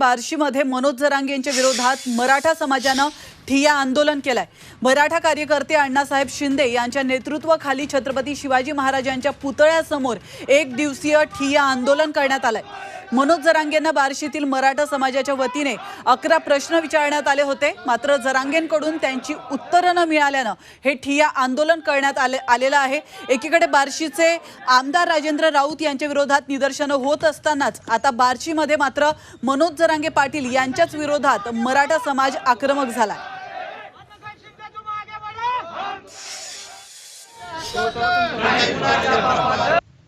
बार्शीमध्ये मनोज जरांगे यांच्या विरोधात मराठा समाजानं ठिया आंदोलन केलंय. मराठा कार्यकर्ते अण्णासाहेब शिंदे यांच्या नेतृत्वाखाली छत्रपती शिवाजी महाराजांच्या पुतळ्यासमोर एक दिवसीय ठिया आंदोलन करण्यात आलंय. मनोज जरांगेंना बार्शीतील मराठा समाजाच्या वतीने अकरा प्रश्न विचारण्यात आले होते. मात्र जरांगेंकडून त्यांची उत्तरं न मिळाल्यानं हे ठिया आंदोलन करण्यात आले आलेलं आहे. एकीकडे बार्शीचे आमदार राजेंद्र राऊत यांच्या विरोधात निदर्शनं होत असतानाच आता बार्शीमध्ये मात्र मनोज जरांगे पाटील यांच्याच विरोधात मराठा समाज आक्रमक झाला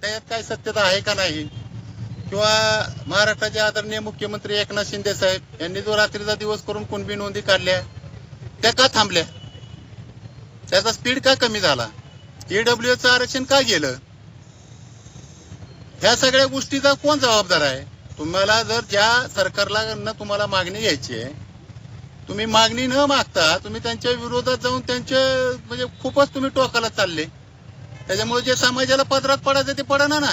त्याच्यात काय सत्यता आहे का नाही? किंवा महाराष्ट्राचे आदरणीय मुख्यमंत्री एकनाथ शिंदे साहेब यांनी जो रात्रीचा दिवस करून कुणबी नोंदी काढल्या त्या का थांबल्या? त्याचा स्पीड का कमी झाला? ईडब्ल्यूचं आरक्षण का गेलं? ह्या सगळ्या गोष्टीचा कोण जबाबदार आहे? तुम्हाला जर ज्या सरकारला न तुम्हाला मागणी घ्यायची आहे तुम्ही मागणी न मागता तुम्ही त्यांच्या विरोधात जाऊन त्यांचे म्हणजे खूपच तुम्ही टोकाला चालले. त्याच्यामुळे जे समाजाला पदरात पडायचं ते पडना ना.